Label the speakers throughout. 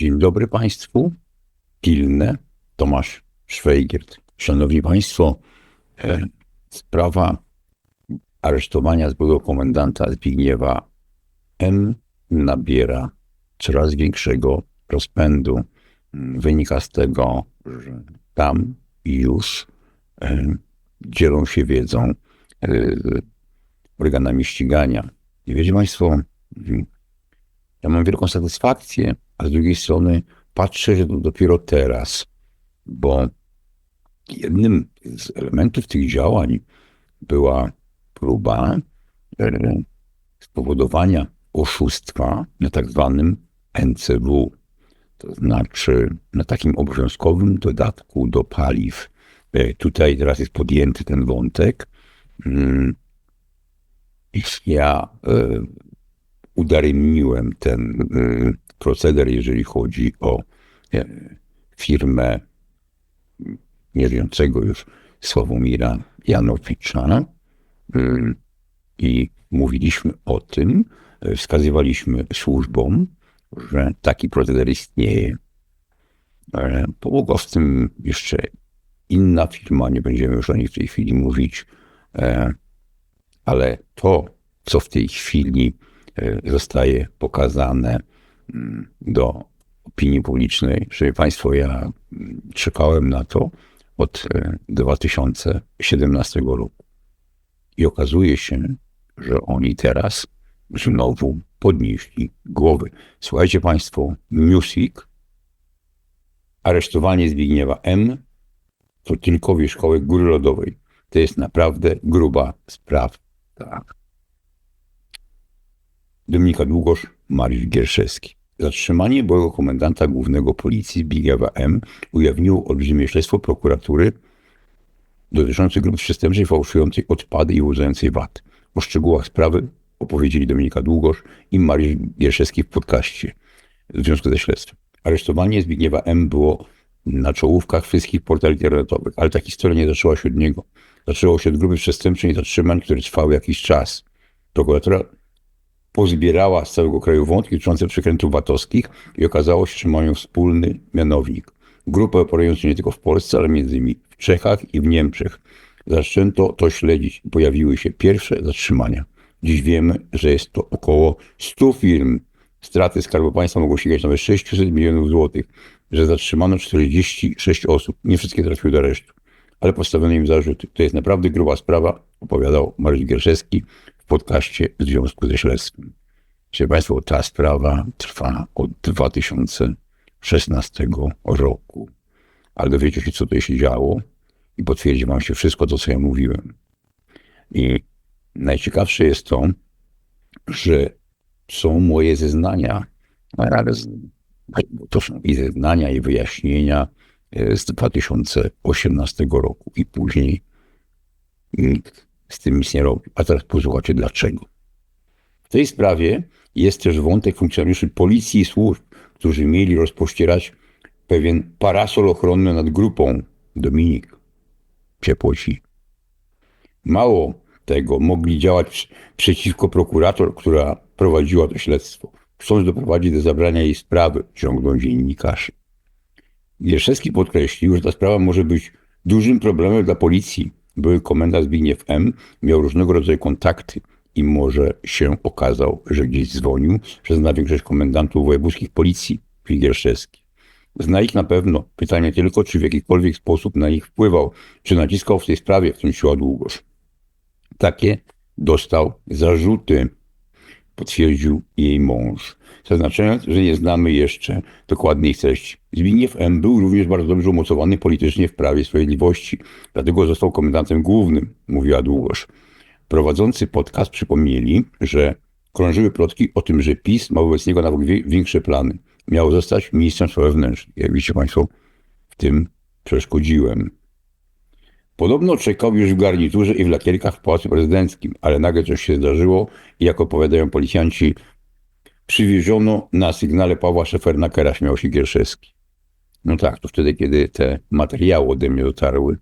Speaker 1: Dzień dobry Państwu. Pilne, Tomasz Szwejgiert. Szanowni Państwo, e, sprawa aresztowania byłego komendanta Zbigniewa M. nabiera coraz większego rozpędu. Wynika z tego, że tam już e, dzielą się wiedzą e, organami ścigania. I wiecie Państwo, ja mam wielką satysfakcję, a z drugiej strony patrzę, że to dopiero teraz, bo jednym z elementów tych działań była próba e, spowodowania oszustwa na tak zwanym NCW, to znaczy na takim obowiązkowym dodatku do paliw. E, Tutaj teraz jest podjęty ten wątek. Mm, Ja e, udaremniłem ten y, proceder, jeżeli chodzi o firmę nieżyjącego już Sławomira Janowicza. Y, I mówiliśmy o tym, e, wskazywaliśmy służbom, że taki proceder istnieje. Pomogła w tym jeszcze inna firma, nie będziemy już o niej w tej chwili mówić, e, ale to, co w tej chwili zostaje pokazane mm, do opinii publicznej. Szanowni Państwo, ja mm, czekałem na to od e, 2017 roku. I okazuje się, że oni teraz znowu podnieśli głowy. Słuchajcie Państwo, Music, aresztowanie Zbigniewa M. to tylko wierzchołek góry lodowej. To jest naprawdę gruba sprawa. Dominika Długosz, Mariusz Gierszewski. Zatrzymanie byłego komendanta głównego policji Zbigniewa M. ujawniło olbrzymie śledztwo prokuratury dotyczące grupy przestępczej fałszującej odpady i ułudzającej VAT. O szczegółach sprawy opowiedzieli Dominika Długosz i Mariusz Gierszewski w podcaście w związku ze śledztwem. Aresztowanie Zbigniewa M. było na czołówkach wszystkich portali internetowych, ale ta historia nie zaczęła się od niego. Zaczęło się od grupy przestępczej i zatrzymań, które trwały jakiś czas. Prokuratura pozbierała z całego kraju wątki dotyczące przekrętów VAT-owskich i okazało się, że mają wspólny mianownik. Grupę operującą nie tylko w Polsce, ale między innymi w Czechach i w Niemczech. Zaczęto to śledzić pojawiły się pierwsze zatrzymania. Dziś wiemy, że jest to około 100 firm. Straty Skarbu Państwa mogą sięgać nawet 600 milionów złotych, że zatrzymano 46 osób. Nie wszystkie trafiły do aresztu, ale postawiono im zarzuty. To jest naprawdę gruba sprawa, opowiadał Mariusz Gierszewski w podcaście związku ze śledztwem. Proszę Państwo, ta sprawa trwa od 2016 roku. Ale dowiecie się, co tutaj się działo i potwierdzi Wam się wszystko to, co ja mówiłem. I najciekawsze jest to, że są moje zeznania, ale to są i zeznania, i wyjaśnienia e, z 2018 roku i później nikt z tym nic nie. A teraz posłuchajcie dlaczego. W tej sprawie jest też wątek funkcjonariuszy policji i służb, którzy mieli rozpościerać pewien parasol ochronny nad grupą Dominik Ciepłoci. Mało tego, mogli działać przeciwko prokurator, która prowadziła to śledztwo, chcąc doprowadzić do zabrania jej sprawy, ciągną dziennikarze. Wierszewski podkreślił, że ta sprawa może być dużym problemem dla policji. Były komendant Zbigniew M. miał różnego rodzaju kontakty i może się okazał, że gdzieś dzwonił, że zna większość komendantów wojewódzkich policji, mówi Gierszewski. Zna ich na pewno. Pytanie tylko, czy w jakikolwiek sposób na nich wpływał, czy naciskał w tej sprawie, wtrąciła Długosz. Takie dostał zarzuty, potwierdził jej mąż, zaznaczając, że nie znamy jeszcze dokładnej treści. Zbigniew M. był również bardzo dobrze umocowany politycznie w Prawie Sprawiedliwości, dlatego został komendantem głównym, mówiła Długosz. Prowadzący podcast przypomnieli, że krążyły plotki o tym, że PiS ma wobec niego nawet większe plany. Miał zostać ministrem spraw wewnętrznych. Jak widzicie Państwo, w tym przeszkodziłem. Podobno czekał już w garniturze i w lakierkach w Pałacu Prezydenckim, ale nagle coś się zdarzyło i jak opowiadają policjanci, przywieziono na sygnale Pawła Szefernakera, śmiał się Gierszewski. No tak, to wtedy, kiedy te materiały ode mnie dotarły,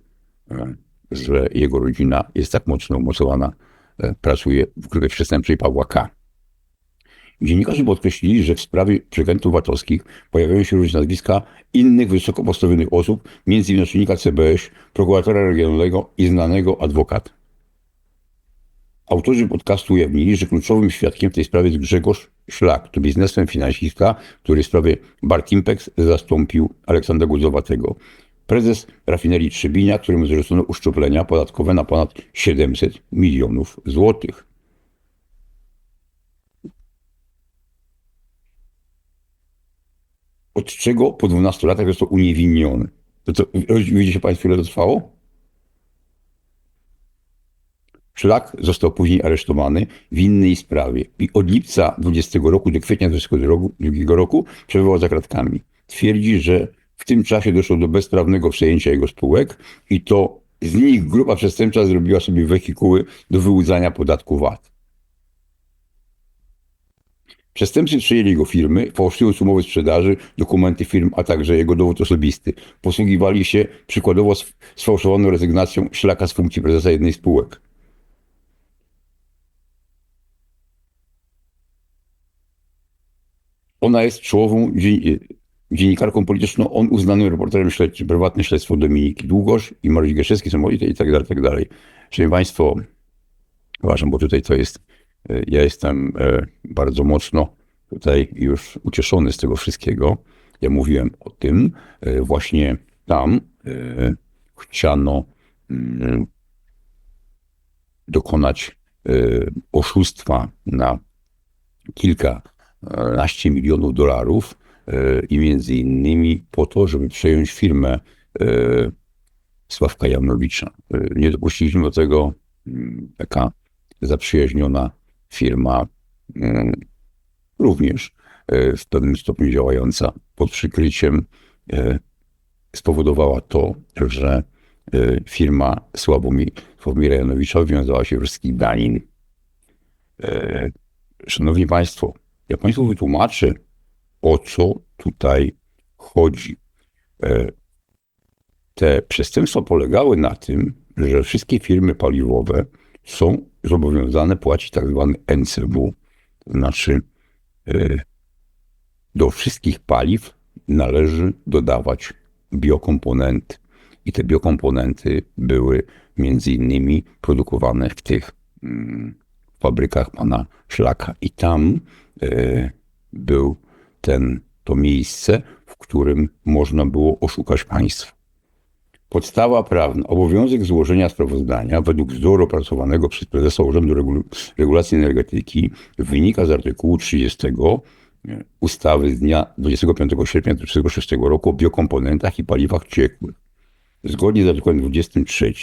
Speaker 1: e, że jego rodzina jest tak mocno umocowana, e, pracuje w grupie przestępczej Pawła K. Dziennikarze podkreślili, że w sprawie przekrętów VAT-owskich pojawiają się również nazwiska innych wysoko postawionych osób, m.in. naczelnika CBŚ, prokuratora regionalnego i znanego adwokata. Autorzy podcastu ujawnili, że kluczowym świadkiem w tej sprawie jest Grzegorz Szlak, to biznesmen finansista, który sprawie Bartimpex zastąpił Aleksandra Gudzowatego. Prezes rafinerii Trzebinia, któremu zrzucono uszczuplenia podatkowe na ponad 700 milionów złotych. Od czego po 12 latach został uniewinniony? To co, widzicie Państwo, ile to trwało? Szlak został później aresztowany w innej sprawie i od lipca 20 roku do kwietnia 22 roku przebywał za kratkami. Twierdzi, że w tym czasie doszło do bezprawnego przejęcia jego spółek i to z nich grupa przestępcza zrobiła sobie wehikuły do wyłudzania podatku VAT. Przestępcy przejęli jego firmy, fałszując umowy sprzedaży, dokumenty firm, a także jego dowód osobisty. Posługiwali się przykładowo sfałszowaną rezygnacją szlaka z funkcji prezesa jednej spółek. Ona jest czołową dziennikarką polityczną, on uznanym reporterem śledczym, prywatne śledztwo Dominiki Długosz i Mariusz Geszewski, Samolity i tak dalej, tak dalej. Szanowni Państwo, uważam, bo tutaj to jest, e, ja jestem e, bardzo mocno tutaj już ucieszony z tego wszystkiego. Ja mówiłem o tym, e, właśnie tam chciano mm, dokonać oszustwa na kilkanaście milionów dolarów i między innymi po to, żeby przejąć firmę e, Sławka Janowicza. E, nie dopuściliśmy do tego mm, taka zaprzyjaźniona firma, również e, w pewnym stopniu działająca pod przykryciem, spowodowała to, że firma Sławomira Janowicza wiązała się z danin. Szanowni Państwo, ja Państwu wytłumaczę, o co tutaj chodzi. E, te przestępstwa polegały na tym, że wszystkie firmy paliwowe są zobowiązane płacić tak zwany NCW, to znaczy e, do wszystkich paliw należy dodawać biokomponenty. I te biokomponenty były między innymi produkowane w tych mm, fabrykach pana Szlaka. I tam e, był ten, to miejsce, w którym można było oszukać państwo. Podstawa prawna, obowiązek złożenia sprawozdania według wzoru opracowanego przez prezesa Urzędu Regulacji Energetyki wynika z artykułu 30 e, ustawy z dnia 25 sierpnia 1936 roku o biokomponentach i paliwach ciekłych. Zgodnie z artykułem 23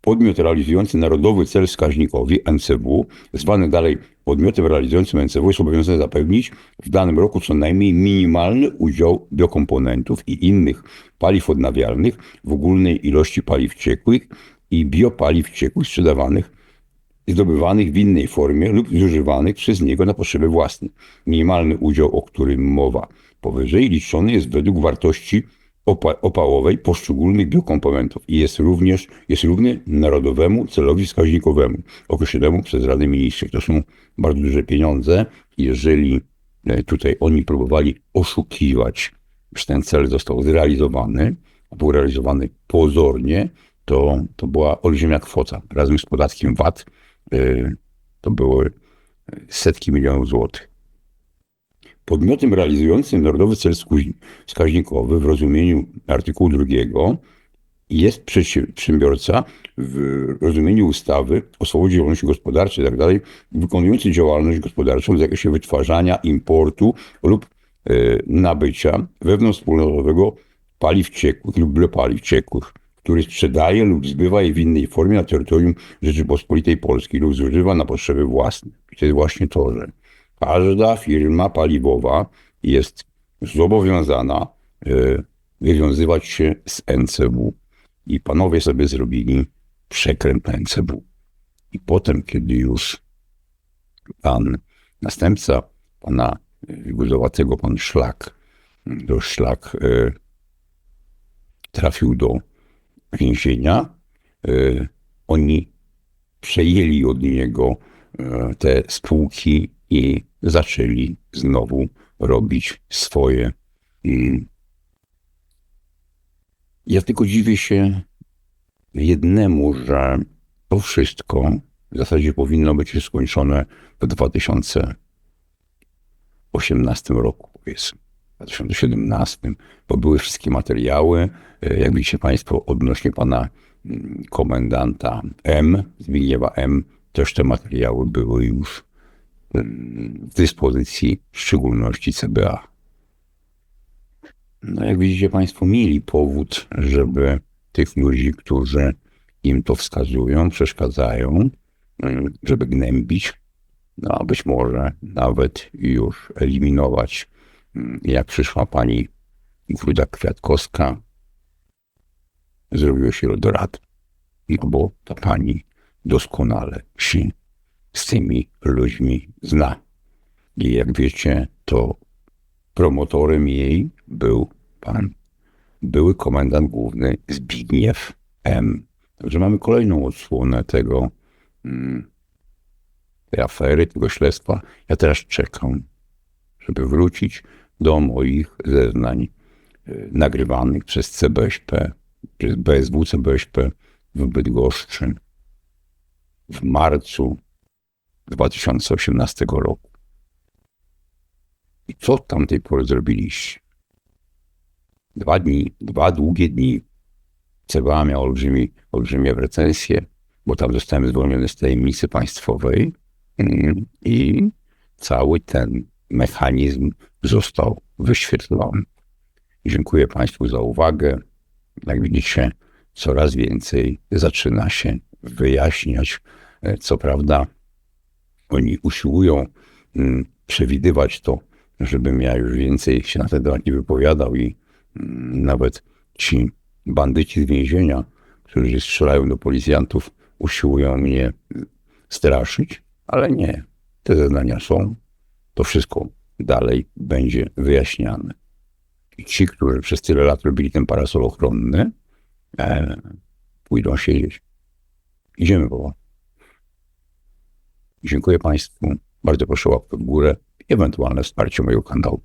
Speaker 1: podmiot realizujący narodowy cel wskaźnikowy NCW, zwany dalej podmiotem realizującym NCW, jest obowiązany zapewnić w danym roku co najmniej minimalny udział biokomponentów i innych paliw odnawialnych w ogólnej ilości paliw ciekłych i biopaliw ciekłych sprzedawanych zdobywanych w innej formie lub zużywanych przez niego na potrzeby własne. Minimalny udział, o którym mowa powyżej, liczony jest według wartości opa opałowej poszczególnych biokomponentów i jest również jest równy narodowemu celowi wskaźnikowemu określonemu przez Radę Ministrów. To są bardzo duże pieniądze. Jeżeli e, tutaj oni próbowali oszukiwać, że ten cel został zrealizowany, był realizowany pozornie, to, to była olbrzymia kwota. Razem z podatkiem VAT e, to były setki milionów złotych. Podmiotem realizującym Narodowy Cel Wskaźnikowy w rozumieniu artykułu drugiego jest przedsiębiorca w rozumieniu ustawy o swobodzie działalności gospodarczej itd., tak wykonujący działalność gospodarczą w zakresie wytwarzania, importu lub e, nabycia wewnątrzwspólnotowego paliw ciekłych lub biopaliw ciekłych, który sprzedaje lub zbywa je w innej formie na terytorium Rzeczypospolitej Polskiej lub zużywa na potrzeby własne. I to jest właśnie to, że Każda firma paliwowa jest zobowiązana e, wywiązywać się z NCW. I panowie sobie zrobili przekręt na NCW. I potem, kiedy już pan następca pana Guzowatego, pan Szlak, do Szlak e, trafił do więzienia, e, oni przejęli od niego te spółki i zaczęli znowu robić swoje. I ja tylko dziwię się jednemu, że to wszystko w zasadzie powinno być skończone w 2018 roku, powiedzmy. W 2017, bo były wszystkie materiały, e, jak widzicie Państwo, odnośnie pana mm, komendanta M, Zbigniewa M, też te materiały były już mm, dyspozycji, w szczególności CBA. No jak widzicie Państwo, mieli powód, żeby tych ludzi, którzy im to wskazują, przeszkadzają, mm, żeby gnębić, no a być może nawet już eliminować, jak przyszła pani Gruda Kwiatkowska, zrobiło się Eldorado. No bo ta pani doskonale się z tymi ludźmi zna. I jak wiecie, to promotorem jej był pan były komendant główny Zbigniew M. Także mamy kolejną odsłonę tego, mm, tej afery, tego śledztwa. Ja teraz czekam, żeby wrócić do moich zeznań y, nagrywanych przez CBŚP, przez BSW CBŚP w Bydgoszczy w marcu 2018 roku. I co tam tej pory zrobiliście? Dwa dni, dwa długie dni. CBA miał olbrzymi, olbrzymie recensje, bo tam zostałem zwolniony z tajemnicy państwowej i cały ten mechanizm został wyświetlony. Dziękuję Państwu za uwagę. Jak widzicie, coraz więcej zaczyna się wyjaśniać. E, co prawda, oni usiłują mm, przewidywać to, żebym ja już więcej się na ten temat nie wypowiadał i nawet ci bandyci z więzienia, którzy strzelają do policjantów, usiłują mnie straszyć, ale nie. Te zeznania są. To wszystko dalej będzie wyjaśniane. I ci, którzy przez tyle lat robili ten parasol ochronny, e, pójdą siedzieć. Idziemy powoli. Dziękuję Państwu. Bardzo proszę o łapkę w górę i ewentualne wsparcie mojego kanału.